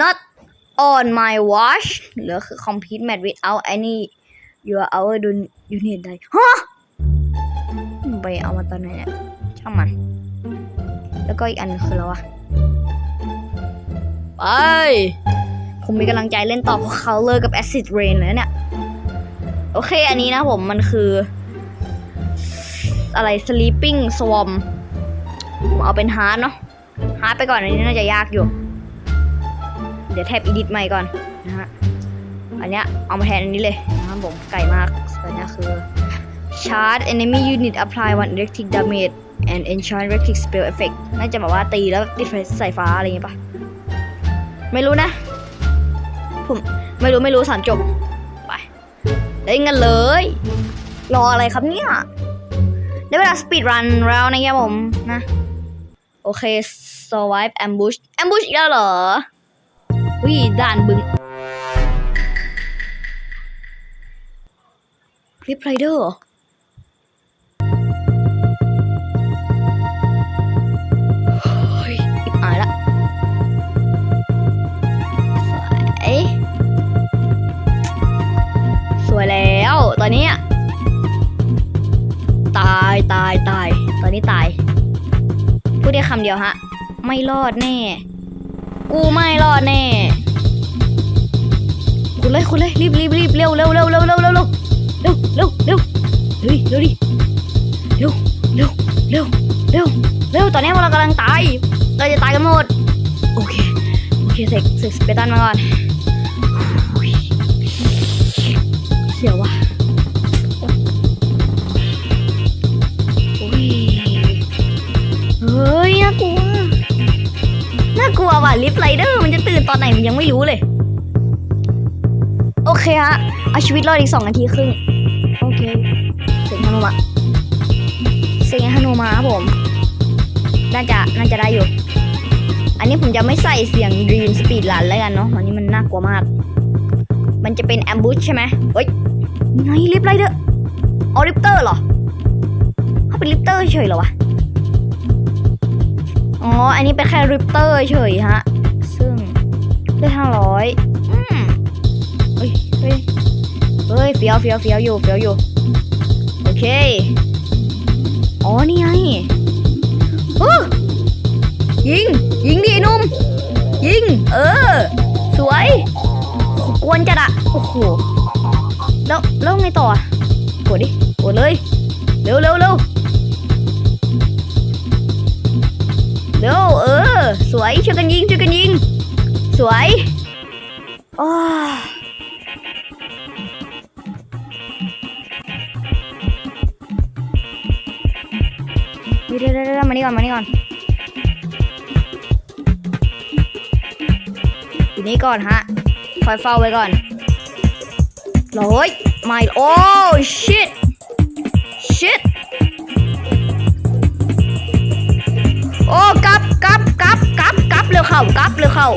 not on my watch หรือคือ complete match without any your hour do unit ใดฮะไปเอามาตอนไหนเนี่ยช่างมัน แล้วก็อีกอันคืออะไรวะไป ผมมีกำลังใจเล่นต่อเพราะเขาเลิกกับ acid rain แล้วเนี่ย โอเคอันนี้นะผมมันคือ อะไร sleeping swarm ผมเอาเป็นฮาร์ดเนาะฮาร์ดไปก่อนอันนี้น่าจะยากอยู่ เดี๋ยวแท็บอีดิทใหม่ก่อนนะฮะอันเนี้ยเอามาแทนอันนี้เลยนะครับผมไก่มากอันเนี้ยคือ charge enemy unit apply one electric damage and enchant electric spell effect น่าจะแบบว่าตีแล้วติดไฟสายฟ้าอะไรอย่างเงี้ยปะไม่รู้นะ ผมไม่รู้ไม่รู้สามจบ ไปเล่นกันเลย รออะไรครับเนี่ยได้เวลาสปีดรันแล้วนะครับผมนะ โอเค survive ambush ambush อีกแล้วเหรอ วิด่านบึงคลิปไรเดอร์เอายละสวยสวยแล้วตอนนี้ตายตายตาย ตอนนี้ตาย พูดได้คำเดียวฮะ ไม่รอดแน่ กูไม่รอดแน่คุณเลยคุณเลยรีบรีบรีบเร็วเร็วเร็วเร็วเร็วเร็วเร็วเร็วเร็วเร็วเฮ้ยเร็วดิเร็วเร็วเร็วเร็วเร็วตอนนี้พวกเรากำลังตายเราจะตายกันหมดโอเคโอเคเสกเสกสเปตันมาก่อนอุ๊ยเสียวว่ะ กลัวว่ะลิฟต์ไรเดอร์มันจะตื่นตอนไหนมันยังไม่รู้เลย โอเคฮะเอาชีวิตรอดอีกสองนาทีครึ่งโอเคเสียงฮานุมาเสียงฮานุมาครับผมน่าจะน่าจะได้อยู่ อันนี้ผมจะไม่ใส่เสียง Dream Speed Run แล้วกันเนาะอันนี้มันน่ากลัวมาก มันจะเป็น ambush ใช่ไหมเฮ้ยไงลิฟต์ไรเดอร์ออลิฟเตอร์เหรอเขาเป็นลิฟเตอร์เฉยเหรอวะ อ๋อ อันนี้เป็นแค่ริปเตอร์เฉยฮะ ซึ่งได้ห้าร้อยอืมเฮ้ย เฮ้ย เฮ้ย เฟี้ยวเฟี้ยวเฟี้ยวอยู่ เฟี้ยวอยู่ โอเค อ๋อ นี่ไงอู้ยิง ยิงดิไอ้นุ่ม ยิง เออ สวย กวนจัดอะโอ้โห แล้ว แล้วไงต่ออะกดดิ กดเลย เร็วเร็วเร็ว เร็วเออ สวยช่วยกันยิงช่วยกันยิง สวยโอ้เดี๋ยวเดี๋ยวเดี๋ยวมานี่ก่อนมานี่ก่อนอยู่นี่ก่อนฮะคอยเฝ้าไว้ก่อนโอ้ยไม่โอ้ shit shit โอ้กลับกลับกลับกลับกลับเร็วเข้ากลับเร็วเข้า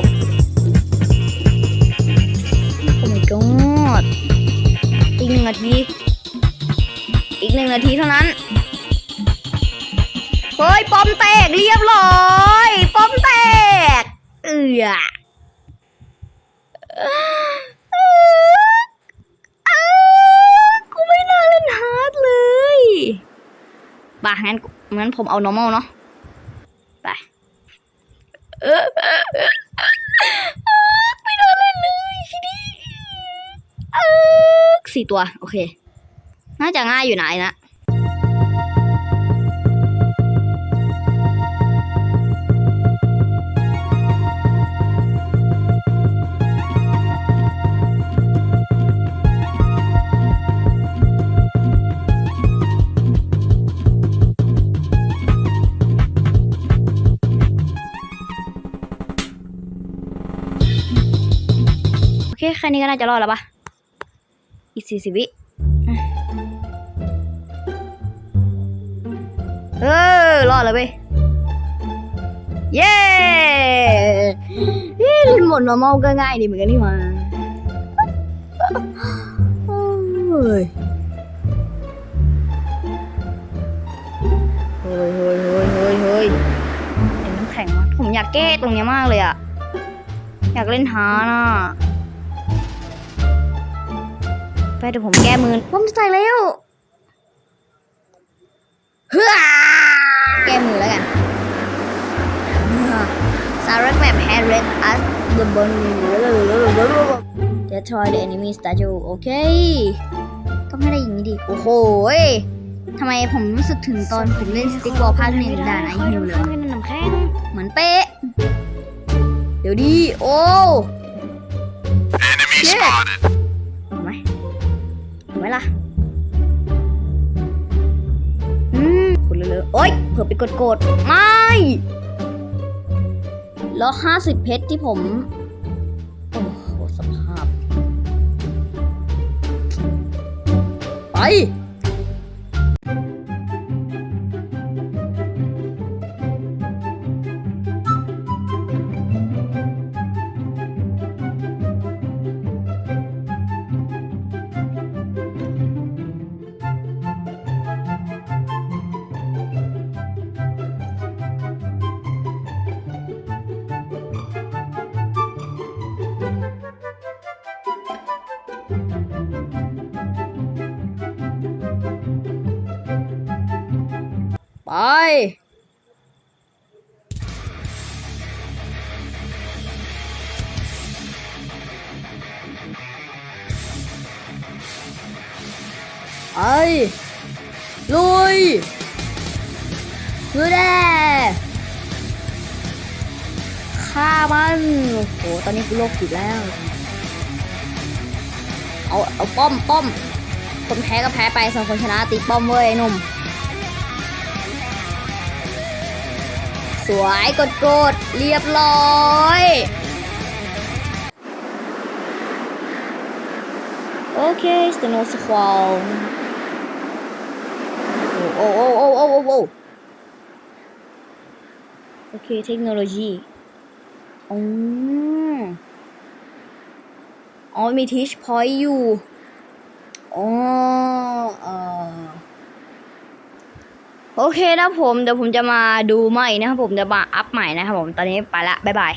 โอ้ my god อีกหนึ่งนาที อีกหนึ่งนาทีเท่านั้นเฮ้ยปอมแตกเรียบร้อยปอมแตก เอือกูไม่น่าเล่นฮาร์ดเลย บ่างั้นงั้นผมเอา normal เนาะ ไปเออเออเออเออไม่ได้เล่นเลยทีนี้เออ สี่ตัว โอเค น่าจะง่ายอยู่นะไอ้นะโอเคแค่นี้ก็น่าจะรอดแล้วปะ อีกสี่สิบวิเออรอดแล้วเว้ย เย้เฮ้เล่นหมด normal ก็ง่ายดีเหมือนกันนี่มาโอ้ยเฮ้ยเฮ้ยเฮ้ยเฮ้ยเฮ้ยเห็นน้ำแข็งวะผมอยากแก้ตรงเนี้ยมากเลยอะอยากเล่นฮาร์ดอะ ไปเดี๋ยวผมแก้มือผมจะใส่แล้วเฮ้อแก้มือแล้วกันซาร์กแมปแฮร์เรดอัสเดอะบอนเดทรอยเดอะแอนิมีสตาจูโอเคต้องให้ได้อย่างนี้ดิ โอ้โหยทำไมผมรู้สึกถึงตอนผมเล่นสติ๊กบอลภาคหนึ่งด่านไอฮิวเลยวะน้ำแข็งเหมือนเป๊ะ เดี๋ยวดี โอ้ Enemy Shit. spotted. ไหมล่ะ อืมคุณเลอะๆโอ๊ยเผื่อไปกดกดๆไม่ แล้วห้าสิบเพชรที่ผม โอ้โห สภาพ ไป ไปไปลุยลุยแด่ฆ่ามันโอ้โหตอนนี้กูโลกจิตแล้ว เอา เอาป้อมป้อมคนแพ้ก็แพ้ไปส่วนคนชนะตีป้อมเว้ยไอ้หนุ่ม สวยกดกดเรียบร้อยโอเคสโนสควอลโอ้โอ้โอ้โอ้โอ้โอ้โอเคเทคโนโลยีอ๋ออ๋อมีทิชพอยต์อยู่อ๋อเออ โอเคนะผมเดี๋ยวผมจะมาดูใหม่นะครับผมจะมาอัพใหม่นะครับผมตอนนี้ไปละบ๊ายบาย